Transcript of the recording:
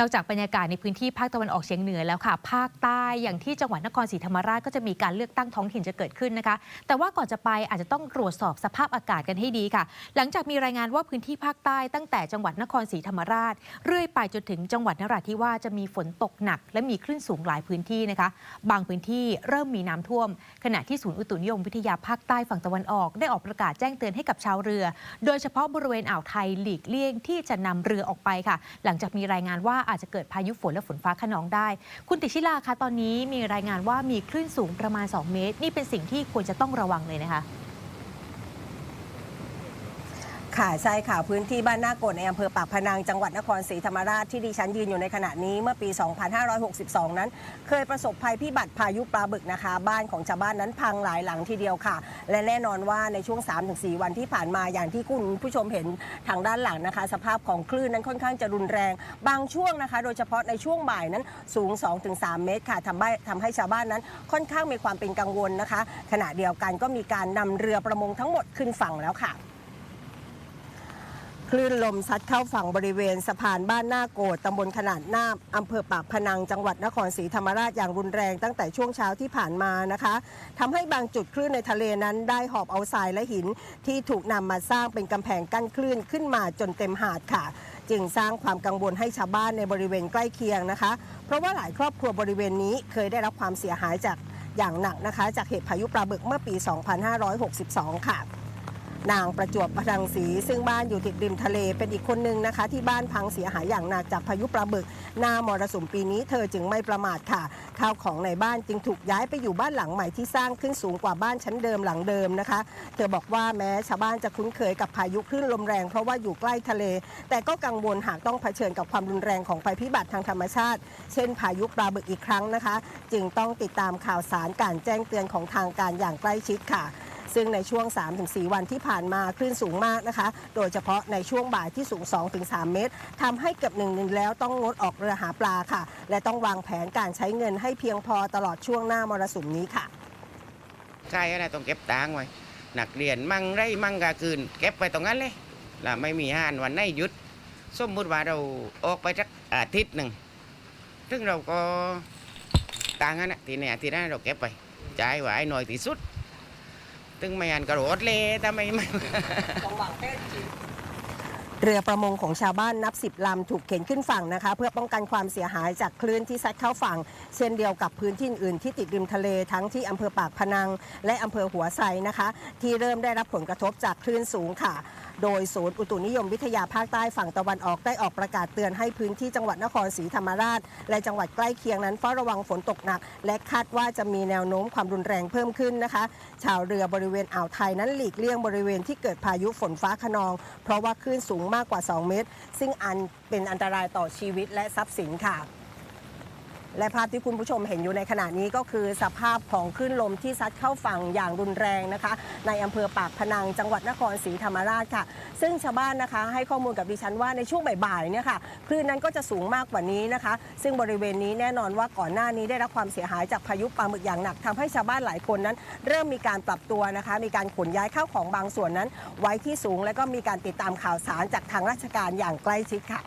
นอกจากบรรยากาศในพื้นที่ภาคตะวันออกเฉียงเหนือแล้วค่ะ ภาคใต้อย่างที่จังหวัดนครศรีธรรมราชก็จะมีการเลือกตั้งท้องถิ่นจะเกิดขึ้นนะคะ แต่ว่าก่อนจะไปอาจจะต้องตรวจสอบสภาพอากาศกันให้ดีค่ะ หลังจากมีรายงานว่าพื้นที่ภาคใต้ตั้งแต่จังหวัดนครศรีธรรมราช เรื่อยไปจนถึงจังหวัดนราธิวาสจะมีฝนตกหนัก และมีคลื่นสูงหลายพื้นที่นะคะ บางพื้นที่เริ่มมีน้ำท่วม ขณะที่ศูนย์อุตุนิยมวิทยาภาคใต้ฝั่งตะวันออก ได้ออกประกาศแจ้งเตือนให้กับชาวเรือ โดยเฉพาะบริเวณอ่าวไทยหลีกเลี่ยงที่จะนำเรือออกไปค่ะ หลังจากมีรายงานว่าอาจจะเกิดพายุฝนและฝนฟ้าขนองได้ คุณติชิลาคะตอนนี้มีรายงานว่ามีคลื่นสูงประมาณ 2 เมตร นี่เป็นสิ่งที่ควรจะต้องระวังเลยนะคะ ค่ะใช่ค่ะพื้นที่บ้านนาโกดในอำเภอปากพนังจังหวัดนครศรีธรรมราชที่ดิฉันยืนอยู่ในขณะนี้เมื่อปี 2562 นั้น เคยประสบภัยพิบัติพายุปลาบึกนะคะ บ้านของชาวบ้านนั้นพังหลายหลังทีเดียวค่ะ และแน่นอนว่าในช่วง 3-4 วันที่ผ่านมาอย่างที่คุณผู้ชมเห็นทางด้านหลังนะคะ สภาพของคลื่นนั้นค่อนข้างจะรุนแรง บางช่วงนะคะ โดยเฉพาะในช่วงบ่ายนั้นสูง 2-3 เมตรค่ะทำให้ทำให้ชาวบ้านนั้นค่อนข้างมีความเป็นกังวลนะคะ ขณะเดียวกันก็มีการนำเรือประมงทั้งหมดขึ้นฝั่งแล้วค่ะ คลื่นลมซัดเข้าฝั่งบริเวณสะพานบ้านหน้าโกดตำบลขนาดนาบอำเภอปากพนังจังหวัดนครศรีธรรมราชอย่างรุนแรงตั้งแต่ช่วงเช้าที่ผ่านมานะคะทำให้บางจุดคลื่นในทะเลนั้นได้หอบเอาทรายและหิน ที่ถูกนำมาสร้างเป็นกำแพงกั้นคลื่นขึ้นมาจนเต็มหาดค่ะ จึงสร้างความกังวลให้ชาวบ้านในบริเวณใกล้เคียงนะคะ เพราะว่าหลายครอบครัวบริเวณนี้เคยได้รับความเสียหายจากอย่างหนักนะคะ จากเหตุพายุปลาบึกเมื่อปี 2562 ค่ะ นางประจวบพลังศรีซึ่งบ้านอยู่ติดริมทะเลเป็นอีกคนนึงนะคะ ที่บ้านพังเสียหายอย่างหนักจากพายุปลาบึก หน้ามรสุมปีนี้เธอจึงไม่ประมาทค่ะ ข้าวของในบ้านจึงถูกย้ายไปอยู่บ้านหลังใหม่ที่สร้างขึ้นสูงกว่าบ้านชั้นเดิมหลังเดิมนะคะ เธอบอกว่าแม้ชาวบ้านจะคุ้นเคยกับพายุคลื่นลมแรงเพราะว่าอยู่ใกล้ทะเล แต่ก็กังวลหากต้องเผชิญกับความรุนแรงของภัยพิบัติทางธรรมชาติ เช่น พายุปลาบึกอีกครั้งนะคะ จึงต้องติดตามข่าวสารการแจ้งเตือนของทางการอย่างใกล้ชิดค่ะ ซึ่งในช่วง 3-4 วันที่ผ่านมาคลื่นสูงมากนะคะ โดยเฉพาะในช่วงบ่ายที่สูง 2-3 เมตรทำให้เกือบหนึ่งนึงแล้วต้องงดออกเรือหาปลาค่ะ และต้องวางแผนการใช้เงินให้เพียงพอตลอดช่วงหน้ามรสุมนี้ค่ะใช่อะไรต้องเก็บตังไว้หนักเรียนมั่งไรมั่งกาคืน เก็บไปตรงนั้นเลยล้วไม่มีห้านวันไหนหยุด สมมุติว่าเราออกไปสักอาทิตย์หนึ่งซึ่งเราก็ตังนั้นทีเนี้ยทีนั้นเราเก็บไปจ่ายไว้หน่อยที่สุด ตึงไม่อันกระโดดเลยแต่ไม่ไม่เรือประมงของชาวบ้านนับสิบลำถูกเข็นขึ้นฝั่งนะคะ เพื่อป้องกันความเสียหายจากคลื่นที่ซัดเข้าฝั่ง เช่นเดียวกับพื้นที่อื่นที่ติดริมทะเลทั้งที่อำเภอปากพนัง และอำเภอหัวไซนะคะ ที่เริ่มได้รับผลกระทบจากคลื่นสูงค่ะ โดยศูนย์อุตุนิยมวิทยาภาคใต้ฝั่งตะวันออกได้ออกประกาศเตือนให้พื้นที่จังหวัดนครศรีธรรมราช และจังหวัดใกล้เคียงนั้นเฝ้าระวังฝนตกหนัก และคาดว่าจะมีแนวโน้มความรุนแรงเพิ่มขึ้นนะคะ ชาวเรือบริเวณอ่าวไทยนั้นหลีกเลี่ยงบริเวณที่เกิดพายุฝนฟ้าขนอง เพราะว่าคลื่นสูงมากกว่า 2 เมตร ซึ่งอันเป็นอันตรายต่อชีวิตและทรัพย์สินค่ะ และภาพที่คุณผู้ชมเห็นอยู่ในขณะนี้ก็คือสภาพของคลื่นลมที่ซัดเข้าฝั่งอย่างรุนแรงนะคะ ในอำเภอปากพนังจังหวัดนครศรีธรรมราชค่ะ ซึ่งชาวบ้านนะคะให้ข้อมูลกับดิฉันว่าในช่วงบ่ายๆเนี่ยค่ะคลื่นนั้นก็จะสูงมากกว่านี้นะคะ ซึ่งบริเวณนี้แน่นอนว่าก่อนหน้านี้ได้รับความเสียหายจากพายุปลาหมึกอย่างหนักทำให้ชาวบ้านหลายคนนั้น เริ่มมีการปรับตัวนะคะ มีการขนย้ายข้าวของบางส่วนนั้น ไว้ที่สูง และก็มีการติดตามข่าวสารจากทางราชการอย่างใกล้ชิดค่ะ